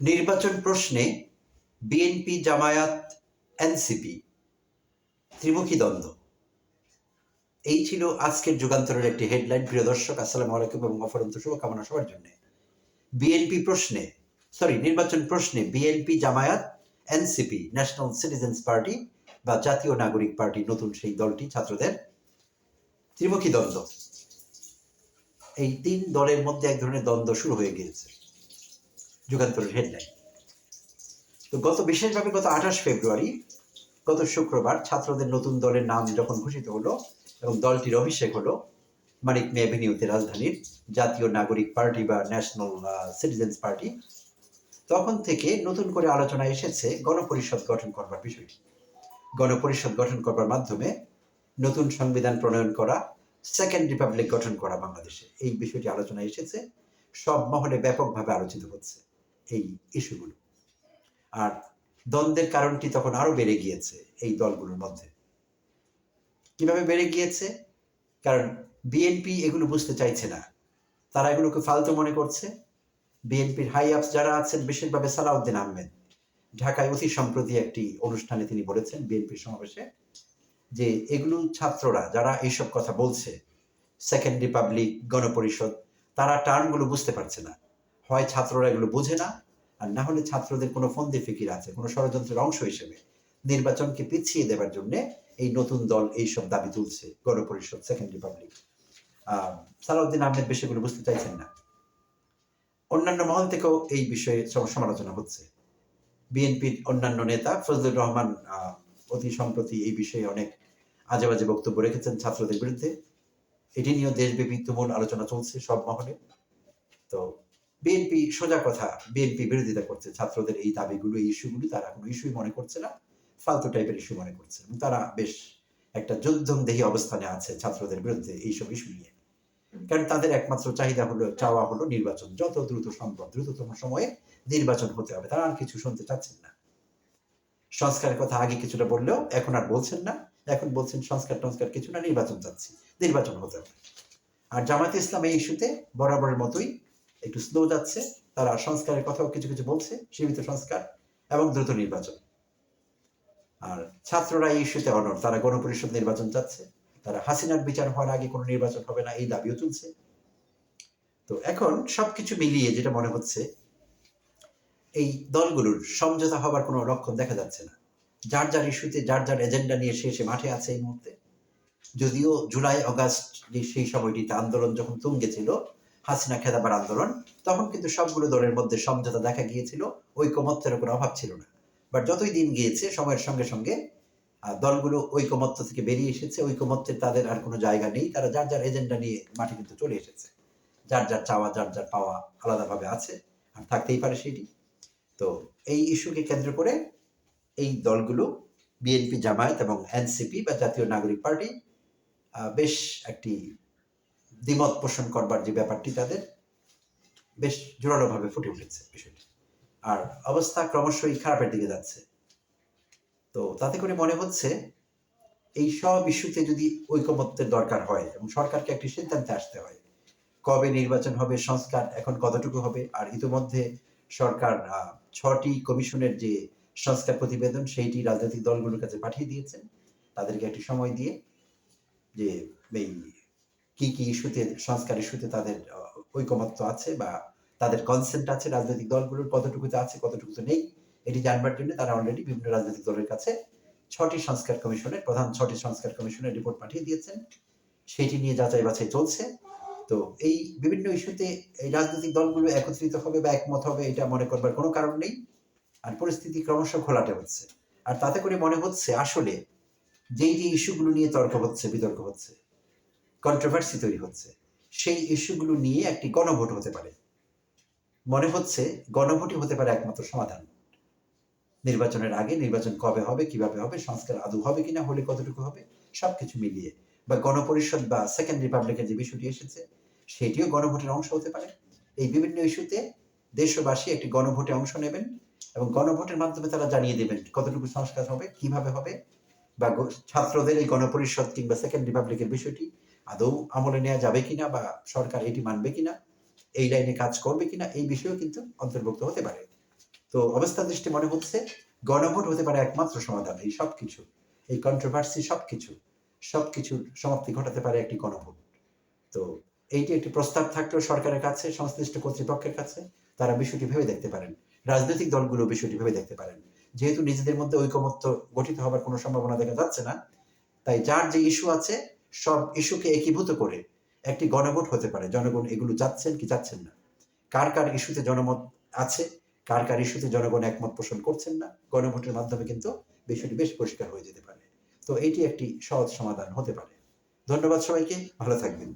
নির্বাচন প্রশ্নে BNP, Jamaat, NCP, ত্রিমুখী দ্বন্দ্ব। এই ছিল আজকের যুগান্তরের একটি হেডলাইন। প্রিয় দর্শক, আসসালামু আলাইকুম এবং অফরন্ত শুভকামনা সবার জন্য। বিএনপি প্রশ্নে সরি নির্বাচন প্রশ্নে BNP, Jamaat, NCP national citizens party বা জাতীয় নাগরিক পার্টি নতুন সেই দলটি, ছাত্রদের ত্রিমুখী দ্বন্দ্ব। এই তিন দলের মধ্যে এক ধরনের দ্বন্দ্ব শুরু হয়ে গিয়েছে। যুগান্তরের হেডলাইন তো গত বিশেষভাবে গত আঠাশ ফেব্রুয়ারি, গত শুক্রবার ছাত্রদের নতুন দলের নাম যখন ঘোষিত হলো এবং দলটির অভিষেক হলো, মানিক মে অ্যাভিনিউতে রাজধানীর জাতীয় নাগরিক পার্টি বা ন্যাশনাল সিটিজেন্স পার্টি তখন থেকে নতুন করে আলোচনা এসেছে গণপরিষদ গঠন করবার বিষয়টি। গণপরিষদ গঠন করবার মাধ্যমে নতুন সংবিধান প্রণয়ন করা সেকেন্ড রিপাবলিক গঠন করা বাংলাদেশে। এই বিষয়টি আলোচনা এসেছে। সব মহলে ব্যাপকভাবে আলোচিত হচ্ছে। এই ইস্যুগুলো। আর দ্বন্দ্বের কারণটি তখন আরও বেড়ে গিয়েছে এই দলগুলোর মধ্যে। কীভাবে বেড়ে গিয়েছে? কারণ বিএনপি এগুলো বুঝতে চাইছে না। তারা এগুলোকে ফালতু মনে করছে। বিএনপির হাই আপস যারা আছেন, বিশেষভাবে সালাউদ্দিন আহমেদ। ঢাকায় অতি সম্প্রতি একটি অনুষ্ঠানে তিনি বলেছেন বিএনপির সমাবেশে যে এগুলো ছাত্ররা যারা এইসব কথা বলছে সেকেন্ড রিপাবলিক গণপরিষদ, তারা টার্মগুলো বুঝতে পারছে না। হয় ছাত্ররা এগুলো বোঝে না, আর না হলে ছাত্রদের কোনো ফন্দি ফিকির আছে, কোনো ষড়যন্ত্রের অংশ হিসেবে। নির্বাচনকে পিছিয়ে দেওয়ার জন্য এই নতুন দল এইসব দাবি তুলছে, গণপরিষদ, সেকেন্ড রিপাবলিক। সালাউদ্দিন আহমেদ বিষয়গুলো বুঝতে চাইছেন না। অন্যান্য মহল থেকেও এই বিষয়ে সম- সমালোচনা হচ্ছে। বিএনপির অন্যান্য নেতা ফজলুর রহমান অতি সম্প্রতি এই বিষয়ে অনেক আজে বাজে বক্তব্য রেখেছেন ছাত্রদের বিরুদ্ধে। এটি নিয়েও দেশব্যাপী তুমুল আলোচনা চলছে সব মহলে। তো বিএনপি সোজা কথা, বিএনপি বিরোধিতা করছে, ছাত্রদের এই দাবিগুলো, এই ইস্যুগুলো তারা কোনো ইস্যুই মনে করছে না, ফালতু টাইপের ইস্যু মনে করছে তারা বেশ একটা যুদ্ধংদেহী অবস্থানে আছে ছাত্রদের বিরুদ্ধে এইসব ইস্যু নিয়ে। কারণ তাদের একমাত্র চাহিদা হলো, চাওয়া হলো নির্বাচন। যত দ্রুত সম্ভব, দ্রুততম সময়ে নির্বাচন হতে হবে। তারা আর কিছু শুনতে চাচ্ছেন না। সংস্কারের কথা আগে কিছুটা বললেও এখন আর বলছেন না। এখন বলছেন সংস্কার টংস্কার কিছু না, নির্বাচন চাচ্ছি। নির্বাচন হতে হবে। আর জামাতে ইসলাম এই ইস্যুতে বরাবরের মতোই একটু স্লো যাচ্ছে, তারা সংস্কারের কথাও কিছু কিছু বলছে, সীমিত সংস্কার এবং দ্রুত নির্বাচন। আর ছাত্ররা এই ইস্যুতে অনর তারা গণপরিষদ নির্বাচন চাচ্ছে, তারা হাসিনার বিচার হওয়ার আগে কোনো নির্বাচন হবে না, এই দাবিও তুলছে। তো এখন সবকিছু মিলিয়ে যেটা মনে হচ্ছে, এই দলগুলোর সমঝোতা হবার কোনো লক্ষণ দেখা যাচ্ছে না। যার যার ইস্যুতে, যার যার এজেন্ডা নিয়ে সে সে মাঠে আছে এই মুহূর্তে। যদিও জুলাই, অগাস্ট, সেই সময়টিতে আন্দোলন যখন তুঙ্গে ছিল হাসিনা খেদাবার আন্দোলন, তখন কিন্তু সবগুলো দলের মধ্যে সমঝোতা দেখা গিয়েছিল, ঐকমত্যের কোনো অভাব ছিল না। বাট যতই দিন গিয়েছে, সময়ের সঙ্গে সঙ্গে দলগুলো ঐকমত্য থেকে বেরিয়ে এসেছে, ঐকমত্যের তাদের আর কোনো জায়গা নেই, তারা যার যার এজেন্ডা নিয়ে মাঠে কিন্তু চলে এসেছে। যার যার চাওয়া, যার যার পাওয়া আলাদাভাবে আছে, আর থাকতেই পারে সেটি। তো এই ইস্যুকে কেন্দ্র করে এই দলগুলো বিএনপি জামায়াত এবং এনসিপি বা জাতীয় নাগরিক পার্টি বেশ একটি দ্বিমত পোষণ করবার যে ব্যাপারটি তাদের বেশ জোরালোভাবে ফুটে উঠেছে বিষয়টি। আর অবস্থা ক্রমশই খারাপের দিকে যাচ্ছে। তো তাতে করে মনে হচ্ছে এই সব ইস্যুতে যদি ঐকমত্যের দরকার হয় এবং সরকারকে একটি সিদ্ধান্তে আসতে হয়, কবে নির্বাচন হবে, সংস্কার এখন কতটুকু হবে, আর ইতিমধ্যে সরকার ছটি কমিশনের যে সংস্কার প্রতিবেদন সেইটি রাজনৈতিক দলগুলোর কাছে পাঠিয়ে দিয়েছেন তাদেরকে একটি সময় দিয়ে যে এই কি কি ইস্যুতে, সংস্কার ইস্যুতে তাদের ঐকমত্য আছে বা তাদের কনসেন্ট আছে রাজনৈতিক দলগুলোর কতটুকুতে আছে কতটুকুতে নেই, এটি জানবার জন্য তারা অলরেডি বিভিন্ন রাজনৈতিক দলের কাছে ছটি সংস্কার কমিশনের, প্রধান ছটি সংস্কার কমিশনের রিপোর্ট পাঠিয়ে দিয়েছেন। সেটি নিয়ে যাচাই বাছাই চলছে। তো এই বিভিন্ন ইস্যুতে এই রাজনৈতিক দলগুলো একত্রিত হবে বা একমত হবে, এটা মনে করবার কোনো কারণ নেই। আর পরিস্থিতি ক্রমশ ঘোলাটে হচ্ছে। আর তাতে করে মনে হচ্ছে আসলে যেই যে ইস্যুগুলো নিয়ে তর্ক হচ্ছে, বিতর্ক হচ্ছে কন্ট্রোভার্সি তৈরি হচ্ছে। সেই ইস্যুগুলো নিয়ে একটি গণভোট হতে পারে। মনে হচ্ছে গণভোটই হতে পারে একমাত্র সমাধান। নির্বাচনের আগে নির্বাচন কবে হবে, কীভাবে হবে, সংস্কার আদৌ হবে কিনা, হলে কতটুকু হবে, সবকিছু মিলিয়ে। বা গণপরিষদ বা সেকেন্ড রিপাবলিকের যে বিষয়টি এসেছে, সেটিও গণভোটের অংশ হতে পারে। এই বিভিন্ন ইস্যুতে দেশবাসী একটি গণভোটে অংশ নেবেন এবং গণভোটের মাধ্যমে তারা জানিয়ে দেবেন কতটুকু সংস্কার হবে, কীভাবে হবে, বা ছাত্রদের এই গণপরিষদ কিংবা সেকেন্ড রিপাবলিকের বিষয়টি আদৌ আমলে নেওয়া যাবে কিনা বা সরকার এটি মানবে কিনা, এই লাইনে কাজ করবে কিনা, এই বিষয়েও কিন্তু অন্তর্ভুক্ত হতে পারে। তো অবস্থা দৃষ্টি মনে হচ্ছে, গণভোট হতে পারে একমাত্র সমাধান, এই সব কিছু এই কন্ট্রোভার্সি সব কিছু সব কিছুর সমাপ্তি ঘটাতে পারে একটি গণভোট। তো এইটি একটি প্রস্তাব থাকলেও সরকারের কাছে, সংশ্লিষ্ট কর্তৃপক্ষের কাছে তারা বিষয়টি ভেবে দেখতে পারেন, রাজনৈতিক দলগুলো বিষয়টি ভেবে দেখতে পারেন। যেহেতু নিজেদের মধ্যে ঐকমত্য গঠিত হবার কোনো সম্ভাবনা দেখা যাচ্ছে না, তাই যার যে ইস্যু আছে সব ইস্যুকে একীভূত করে একটি গণভোট হতে পারে। জনগণ এগুলো যাচ্ছেন কি যাচ্ছেন না? কার কার ইস্যুতে জনমত আছে, কার কার ইস্যুতে জনগণ একমত পোষণ করছেন না, গণভোটের মাধ্যমে কিন্তু বিষয়টি বেশ পরিষ্কার হয়ে যেতে পারে। তো এটি একটি সহজ সমাধান হতে পারে। ধন্যবাদ সবাইকে, ভালো থাকবেন।